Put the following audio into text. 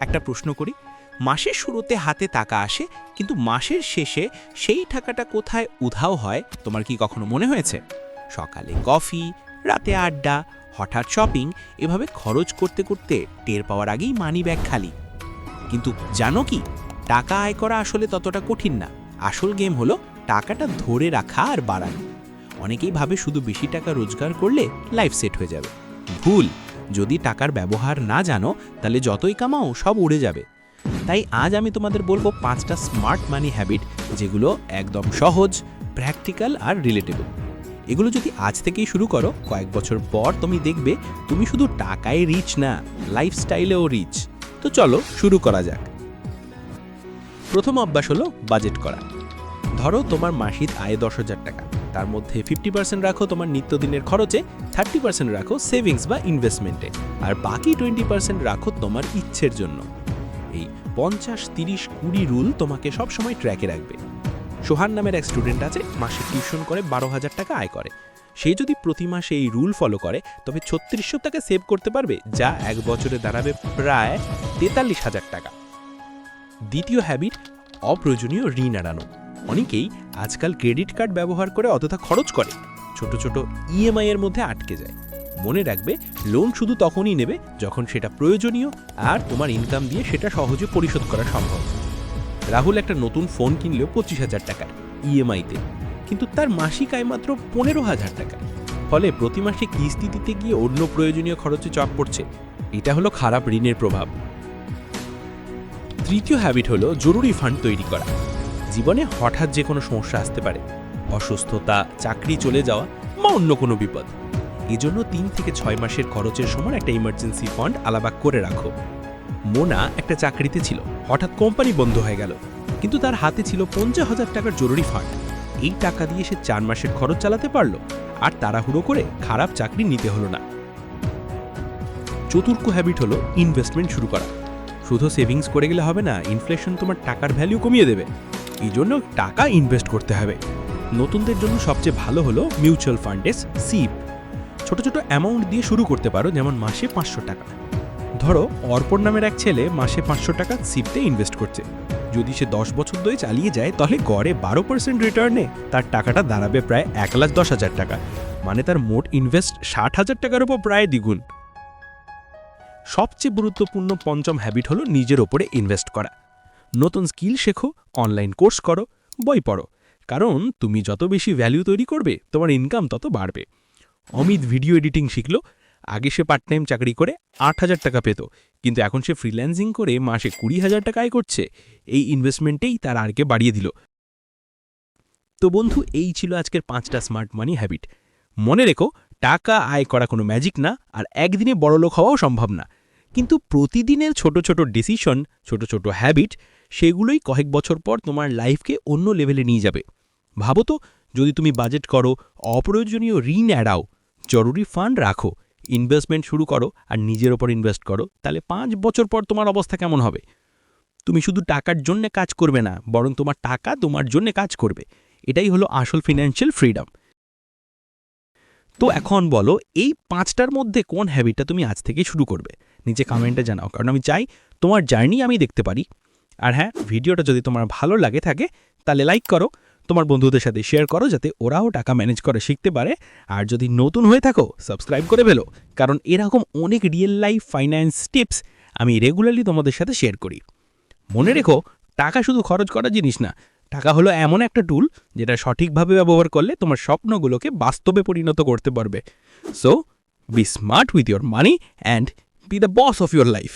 একটা প্রশ্ন করি। মাসের শুরুতে হাতে টাকা আসে, কিন্তু মাসের শেষে সেই টাকাটা কোথায় উধাও হয়, তোমার কি কখনো মনে হয়েছে? সকালে কফি, রাতে আড্ডা, হঠাৎ শপিং, এভাবে খরচ করতে করতে টের পাওয়ার আগেই মানি ব্যাগ খালি। কিন্তু জানো কি? টাকা আয় করা আসলে ততটা কঠিন না। আসল গেম হলো টাকাটা ধরে রাখা আর বাড়ানো। অনেকেই ভাবে শুধু বেশি টাকা রোজগার করলে লাইফ সেট হয়ে যাবে। ভুল! যদি টাকার ব্যবহার না জানো, তাহলে যতই কামাও, সব উড়ে যাবে। তাই আজ আমি তোমাদের বলব পাঁচটা স্মার্ট মানি হ্যাবিট যেগুলো একদম সহজ প্র্যাকটিক্যাল আর রিলেটেবল এগুলো যদি আজ থেকেই শুরু করো, কয়েক বছর পর তুমি দেখবে তুমি শুধু টাকায় রিচ না লাইফস্টাইলেও রিচ তো চলো, শুরু করা যাক। প্রথম অভ্যাস হলো বাজেট করা। ধরো তোমার মাসিক আয় দশ হাজার টাকা। তার মধ্যে ফিফটি পার্সেন্ট রাখো তোমার নিত্যদিনের খরচে থার্টি পার্সেন্ট রাখো সেভিংস বা ইনভেস্টমেন্টে আর বাকি টোয়েন্টি পার্সেন্ট রাখো তোমার ইচ্ছের জন্য। এই পঞ্চাশ তিরিশ কুড়ি রুল তোমাকে সবসময় ট্র্যাকে রাখবে। সোহান নামের এক স্টুডেন্ট আছে, মাসে টিউশন করে বারো হাজার টাকা আয় করে। সে যদি প্রতি মাসে এই রুল ফলো করে, তবে ছত্রিশশো টাকা সেভ করতে পারবে, যা এক বছরে দাঁড়াবে প্রায় তেতাল্লিশ হাজার টাকা। দ্বিতীয় হ্যাবিট অপ্রয়োজনীয় ঋণ এড়ানো। অনেকেই আজকাল ক্রেডিট কার্ড ব্যবহার করে অযথা খরচ করে। ছোট ছোট ইএমআই এর মধ্যে আটকে যায়। মনে রাখবে লোন শুধু তখনই নেবে যখন সেটা প্রয়োজনীয় আর তোমার ইনকাম দিয়ে সেটা সহজে পরিশোধ করা সম্ভব। রাহুল একটা নতুন ফোন কিনলেও পঁচিশ হাজার টাকার ইএমআইতে কিন্তু তার মাসিক আয় মাত্র পনেরো হাজার টাকা। ফলে প্রতি মাসে কিস্তি দিতে গিয়ে অন্য প্রয়োজনীয় খরচে চাপ পড়ছে। এটা হলো খারাপ ঋণের প্রভাব। তৃতীয় হ্যাবিট হলো জরুরি ফান্ড তৈরি করা। জীবনে হঠাৎ যে কোনো সমস্যা আসতে পারে। অসুস্থতা, চাকরি চলে যাওয়া বা অন্য কোনো বিপদ। এজন্য তিন থেকে ছয় মাসের খরচের সময় একটা ইমার্জেন্সি ফান্ড আলাদা করে রাখো। মোনা একটা চাকরিতে ছিল, হঠাৎ কোম্পানি বন্ধ হয়ে গেল। কিন্তু তার হাতে ছিল পঞ্চাশ হাজার টাকার জরুরি ফান্ড এই টাকা দিয়ে সে চার মাসের খরচ চালাতে পারল, আর তাড়াহুড়ো করে খারাপ চাকরি নিতে হলো না। চতুর্থ হ্যাবিট হলো ইনভেস্টমেন্ট শুরু করা। শুধু সেভিংস করে গেলে হবে না ইনফ্লেশন তোমার টাকার ভ্যালু কমিয়ে দেবে। এই জন্য টাকা ইনভেস্ট করতে হবে। নতুনদের জন্য সবচেয়ে ভালো হলো মিউচুয়াল ফান্ডেস সিপ ছোট ছোট অ্যামাউন্ট দিয়ে শুরু করতে পারো, যেমন মাসে পাঁচশো টাকা। ধরো, অর্পণ নামের এক ছেলে মাসে পাঁচশো টাকা সিপতে ইনভেস্ট করছে। যদি সে দশ বছর ধরে চালিয়ে যায়, তাহলে গড়ে বারো পার্সেন্ট রিটার্নে তার টাকাটা দাঁড়াবে প্রায় এক লাখ দশ হাজার টাকা। মানে তার মোট ইনভেস্ট ষাট হাজার টাকার উপর প্রায় দ্বিগুণ। সবচেয়ে গুরুত্বপূর্ণ পঞ্চম হ্যাবিট হলো নিজের ওপরে ইনভেস্ট করা। নতুন স্কিল শেখো অনলাইন কোর্স করো, বই পড়ো। কারণ তুমি যত বেশি ভ্যালু তৈরি করবে, তোমার ইনকাম তত বাড়বে। অমিত ভিডিও এডিটিং শিখলো, আগে সে পার্ট টাইম চাকরি করে আট হাজার টাকা পেত, কিন্তু এখন সে ফ্রিল্যান্সিং করে মাসে কুড়ি হাজার টাকা আয় করছে। এই ইনভেস্টমেন্টেই তার আরকে বাড়িয়ে দিল। তো বন্ধু, এই ছিল আজকের পাঁচটা স্মার্ট মানি হ্যাবিট মনে রেখো, টাকা আয় করা কোনো ম্যাজিক না, আর একদিনে বড়লোক হওয়াও সম্ভব না। কিন্তু প্রতিদিনের ছোট ছোট ডিসিশন ছোট ছোট হ্যাবিট সেগুলোই কয়েক বছর পর তোমার লাইফকে অন্য লেভেলে নিয়ে যাবে। ভাবো তো, যদি তুমি বাজেট করো, অপ্রয়োজনীয় ঋণ এড়াও, জরুরি ফান্ড রাখো ইনভেস্টমেন্ট শুরু করো আর নিজের ওপর ইনভেস্ট করো, তাহলে পাঁচ বছর পর তোমার অবস্থা কেমন হবে? তুমি শুধু টাকার জন্য কাজ করবে না, বরং তোমার টাকা তোমার জন্য কাজ করবে। এটাই হলো আসল ফিনান্সিয়াল ফ্রিডম তো এখন বলো, এই পাঁচটার মধ্যে কোন হ্যাবিটটা তুমি আজ থেকে শুরু করবে? নিচে কমেন্টে জানাও, কারণ আমি চাই তোমার জার্নি আমি দেখতে পারি। আর হ্যাঁ ভিডিওটা যদি তোমার ভালো লাগে থাকে, তাহলে লাইক করো। তোমার বন্ধুদের সাথে শেয়ার করো যাতে ওরাও টাকা ম্যানেজ করে শিখতে পারে। আর যদি নতুন হয়ে থাকো সাবস্ক্রাইব করে ফেলো। কারণ এরকম অনেক রিয়েল লাইফ ফাইন্যান্স টিপস আমি রেগুলারলি তোমাদের সাথে শেয়ার করি। মনে রেখো, টাকা শুধু খরচ করা জিনিস না, টাকা হলো এমন একটা টুল যেটা সঠিকভাবে ব্যবহার করলে তোমার স্বপ্নগুলোকে বাস্তবে পরিণত করতে পারবে। So be smart with your money and be the boss of your life